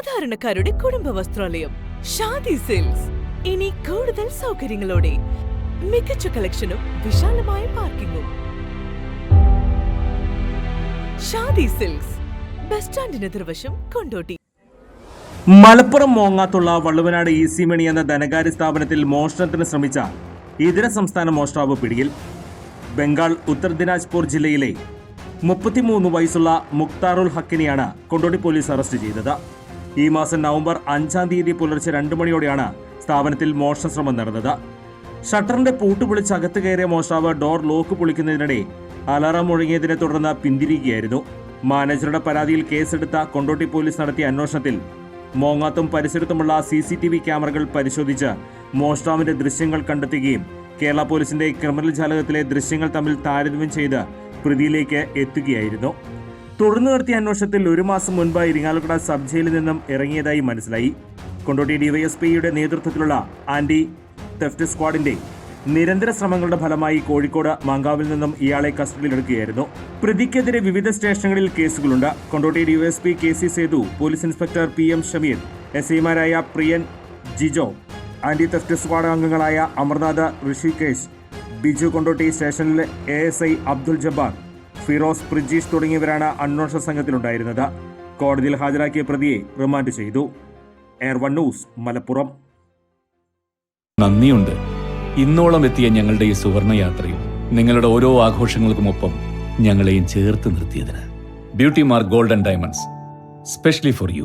സാധാരണക്കാരുടെ കുടുംബ വസ്ത്രാലയം ഷാദി സിൽക്സ്. ഇനി കൂടുതൽ സൗകര്യങ്ങളോടെ മികച്ച കളക്ഷനും വിശാലമായ പാർക്കിങ്ങും. ഷാദി സിൽക്സ് ബസ് സ്റ്റാൻഡിന് എതിർവശം കൊണ്ടോട്ടി. മലപ്പുറം മോങ്ങാത്തുള്ള വള്ളുവനാട് ഈസി മണി എന്ന ധനകാര്യ സ്ഥാപനത്തിൽ മോഷണത്തിന് ശ്രമിച്ച ഇതര സംസ്ഥാന മോഷ്ടാവ് പിടിയിൽ ബംഗാൾ ഉത്തർ ദിനാജ്പൂർ ജില്ലയിലെ മുപ്പത്തിമൂന്ന് വയസ്സുള്ള മുക്താറുൽ ഹക്കിനെയാണ് കൊണ്ടോട്ടി പോലീസ് അറസ്റ്റ് ചെയ്തത്. ഈ മാസം നവംബർ അഞ്ചാം തീയതി പുലർച്ചെ രണ്ട് മണിയോടെയാണ് സ്ഥാപനത്തിൽ മോഷണശ്രമം നടന്നത്. ഷട്ടറിന്റെ പൂട്ട് പൊളിച്ച് അകത്ത് കയറിയ മോഷ്ടാവ് ഡോർ ലോക്ക് പൊളിക്കുന്നതിനിടെ അലാറം മുഴങ്ങിയതിനെ തുടർന്ന് പിന്തിരിയുകയായിരുന്നു. മാനേജറുടെ പരാതിയിൽ കേസെടുത്ത കൊണ്ടോട്ടി പോലീസ് നടത്തിയ അന്വേഷണത്തിൽ മോങ്ങാത്തും പരിസരത്തുമുള്ള സി സി ടി വി ക്യാമറകൾ പരിശോധിച്ച് മോഷ്ടാവിന്റെ ദൃശ്യങ്ങൾ കണ്ടെത്തുകയും കേരള പോലീസിന്റെ ക്രിമിനൽ ജാലകത്തിലെ ദൃശ്യങ്ങൾ തമ്മിൽ താരതമ്യം ചെയ്ത് പ്രതിയിലേക്ക് എത്തുകയായിരുന്നു. തുടർന്ന് നടത്തിയ അന്വേഷണത്തിൽ ഒരു മാസം മുൻപ് ഇരിങ്ങാലക്കുട സബ് ജയിലിൽ നിന്നും ഇറങ്ങിയതായി മനസ്സിലായി. കൊണ്ടോട്ടി ഡിവൈഎസ്പിയുടെ നേതൃത്വത്തിലുള്ള ആന്റി തെഫ്റ്റ് സ്ക്വാഡിന്റെ നിരന്തര ശ്രമങ്ങളുടെ ഫലമായി കോഴിക്കോട് മാങ്കാവിൽ നിന്നും ഇയാളെ കസ്റ്റഡിയിലെടുക്കുകയായിരുന്നു. പ്രതിക്കെതിരെ വിവിധ സ്റ്റേഷനുകളിൽ കേസുകളുണ്ട്. Kondotty DYSP K C Sethu police inspector P M Shameer S ഐമാരായ Priyan Jijo anti theft squad അംഗങ്ങളായ അമർനാഥ് ഋഷികേശ് ബിജു കൊണ്ടോട്ടി സ്റ്റേഷനിലെ A S I Abdul Jabbar Firoz Prijeesh തുടങ്ങിയവരാണ് അന്വേഷണ സംഘത്തിലുണ്ടായിരുന്നത്. കോടതിയിൽ ഹാജരാക്കിയ പ്രതിയെ റിമാൻഡ് ചെയ്തു. Air one news Malappuram. നന്ദിയുണ്ട്. ഇന്നോളം എത്തിയ ഞങ്ങളുടെ ഈ സുവർണ യാത്രയിൽ നിങ്ങളുടെ ഓരോ ആഘോഷങ്ങൾക്കുമൊപ്പം ഞങ്ങളെയും ചേർത്ത് നിർത്തിയതിന്. Beauty mark golden diamonds specially for you.